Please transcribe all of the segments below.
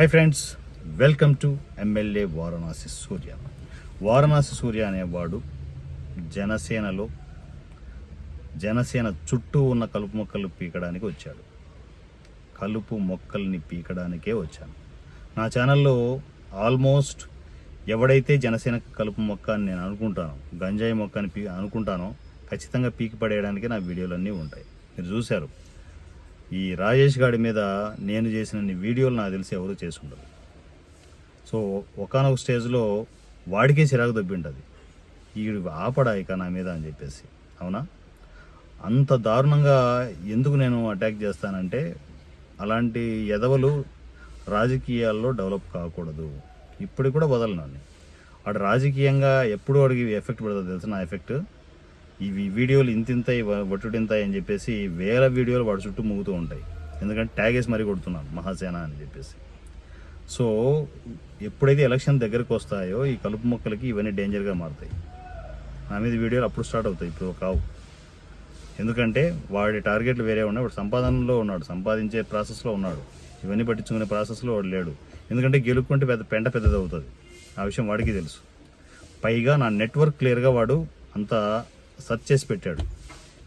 Hi friends welcome to MLA Varanasi Surya Varanasi Surya అనేవాడు జనసేనలో జనసేన చుట్టూ ఉన్న కలుపు మొక్కలు పీకడానికి వచ్చాడు. కలుపు మొక్కల్ని పీకడానికే వచ్చాను. నా ఛానల్లో ఆల్మోస్ట్ ఎవడైతే జనసేన కలుపు మొక్క అని నేను అనుకుంటానో గంజాయి మొక్క అని పీ అనుకుంటానో ఖచ్చితంగా పీకి పడేయడానికి నా వీడియోలన్నీ ఉంటాయి. మీరు చూశారు. ఈ రాజేష్ గాడి మీద నేను చేసిన వీడియోలు నాకు తెలిసి ఎవరు చేసుండదు సో ఒకనొక స్టేజ్లో వాడికే చిరాకు దొబ్బింటుంది. ఈ ఆపడా ఇక నా మీద అని చెప్పేసి. అవునా? అంత దారుణంగా ఎందుకు నేను అటాక్ చేస్తానంటే అలాంటి ఎదవలు రాజకీయాల్లో డెవలప్ కాకూడదు. ఇప్పటికి కూడా వదలను వాడు రాజకీయంగా ఎప్పుడు వాడికి ఎఫెక్ట్ పడుతుంది తెలుసు నా ఎఫెక్ట్? ఇవి వీడియోలు ఇంతింతాయి వట్టుడింతాయి అని చెప్పేసి వేల వీడియోలు వాడి చుట్టూ మూగుతూ ఉంటాయి. ఎందుకంటే ట్యాగ్ వేసి మరీ కొడుతున్నాను మహాసేన అని చెప్పేసి. సో ఎప్పుడైతే ఎలక్షన్ దగ్గరకు వస్తాయో ఈ కలుపు మొక్కలకి ఇవన్నీ డేంజర్గా మారుతాయి. నా మీద వీడియోలు అప్పుడు స్టార్ట్ అవుతాయి ఇప్పుడు కావు. ఎందుకంటే వాడి టార్గెట్లు వేరే ఉన్నాయి వాడు సంపాదనలో ఉన్నాడు సంపాదించే ప్రాసెస్లో ఉన్నాడు. ఇవన్నీ పట్టించుకునే ప్రాసెస్లో వాడు లేడు. ఎందుకంటే గెలుపుకుంటే పెద్ద పెంట పెద్దది అవుతుంది ఆ విషయం వాడికి తెలుసు. పైగా నా నెట్వర్క్ క్లియర్గా వాడు అంతా సర్చ్ చేసి పెట్టాడు.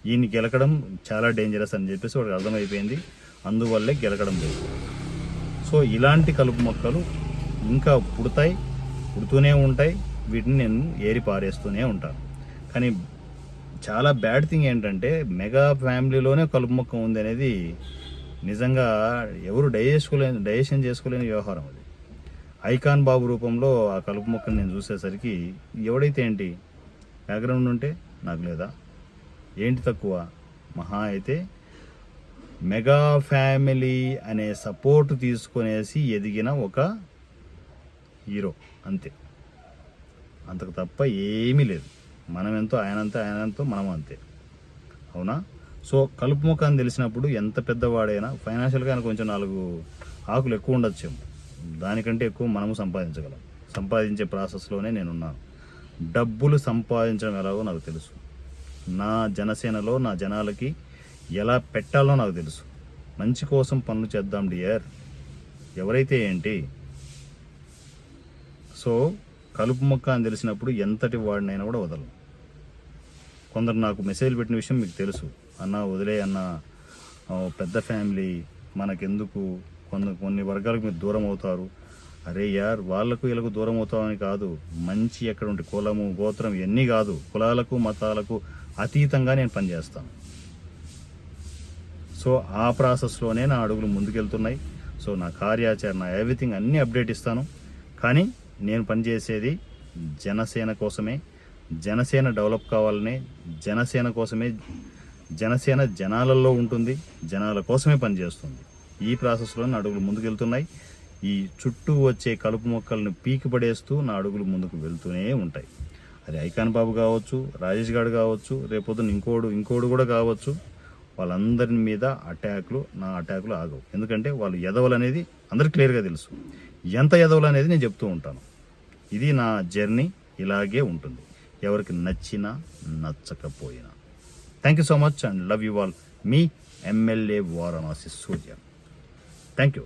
ఈయన్ని గెలకడం చాలా డేంజరస్ అని చెప్పేసి వాడికి అర్థమైపోయింది. అందువల్లే గెలకడం లేదు. సో ఇలాంటి కలుపు మొక్కలు ఇంకా పుడతాయి పుడుతూనే ఉంటాయి. వీటిని నేను ఏరి పారేస్తూనే ఉంటాను. కానీ చాలా బ్యాడ్ థింగ్ ఏంటంటే మెగా ఫ్యామిలీలోనే కలుపు మొక్క ఉంది అనేది నిజంగా ఎవరు డైజెస్కోలేని డైజెషన్ చేసుకోలేని వ్యవహారం అది. ఐకాన్ బాబు రూపంలో ఆ కలుపు మొక్కను నేను చూసేసరికి ఎవడైతే ఏంటి బ్యాక్గ్రౌండ్ ఉంటే నాకు లేదా ఏంటి తక్కువ? మహా అయితే మెగా ఫ్యామిలీ అనే సపోర్ట్ తీసుకునేసి ఎదిగిన ఒక హీరో అంతే. అంతకు తప్ప ఏమీ లేదు. మనం ఎంతో ఆయనంతో ఆయనంతో మనం అంతే. అవునా? సో కలుపు ముఖాన్ని అని తెలిసినప్పుడు ఎంత పెద్దవాడైనా ఫైనాన్షియల్గా ఆయన కొంచెం నాలుగు ఆకులు ఎక్కువ ఉండొచ్చేమో. దానికంటే ఎక్కువ మనము సంపాదించగలం. సంపాదించే ప్రాసెస్లోనే నేనున్నాను. డబ్బులు సంపాదించడం ఎలాగో నాకు తెలుసు. నా జనసేనలో నా జనాలకి ఎలా పెట్టాలో నాకు తెలుసు. మంచి కోసం పనులు చేద్దాం డియర్. ఎవరైతే ఏంటి? సో కలుపు మొక్క అని తెలిసినప్పుడు ఎంతటి వాడినైనా కూడా వదలను. కొందరు నాకు మెసేజ్ పెట్టిన విషయం మీకు తెలుసు. అన్న వదిలే అన్న పెద్ద ఫ్యామిలీ మనకెందుకు? కొన్ని కొన్ని వర్గాలకు మీరు దూరం అవుతారు. అరే యార్ వాళ్ళకు వీళ్ళకు దూరం అవుతామని కాదు. మంచి ఎక్కడ ఉంటే కులము గోత్రం ఇవన్నీ కాదు. కులాలకు మతాలకు అతీతంగా నేను పనిచేస్తాను. సో ఆ ప్రాసెస్లోనే నా అడుగులు ముందుకెళ్తున్నాయి. సో నా కార్యాచరణ ఎవ్రీథింగ్ అన్నీ అప్డేట్ ఇస్తాను. కానీ నేను పనిచేసేది జనసేన కోసమే. జనసేన డెవలప్ కావాలనే జనసేన కోసమే. జనసేన జనాలలో ఉంటుంది జనాల కోసమే పనిచేస్తుంది. ఈ ప్రాసెస్లో నా అడుగులు ముందుకెళ్తున్నాయి. ఈ చుట్టూ వచ్చే కలుపు మొక్కలను పీకి పడేస్తూ నా అడుగులు ముందుకు వెళ్తూనే ఉంటాయి. అది ఐకాన్ బాబు కావచ్చు రాజేష్ గారు కావచ్చు రేపొద్దున ఇంకోడు ఇంకోడు కూడా కావచ్చు. వాళ్ళందరి మీద అటాక్లు నా అటాక్లు ఆగవు. ఎందుకంటే వాళ్ళు ఎదవలు అనేది అందరికి క్లియర్గా తెలుసు. ఎంత ఎదవలు అనేది నేను చెప్తూ ఉంటాను. ఇది నా జర్నీ ఇలాగే ఉంటుంది. ఎవరికి నచ్చినా నచ్చకపోయినా. Thank you so much and love you all me MLA Varanasi Surya thank you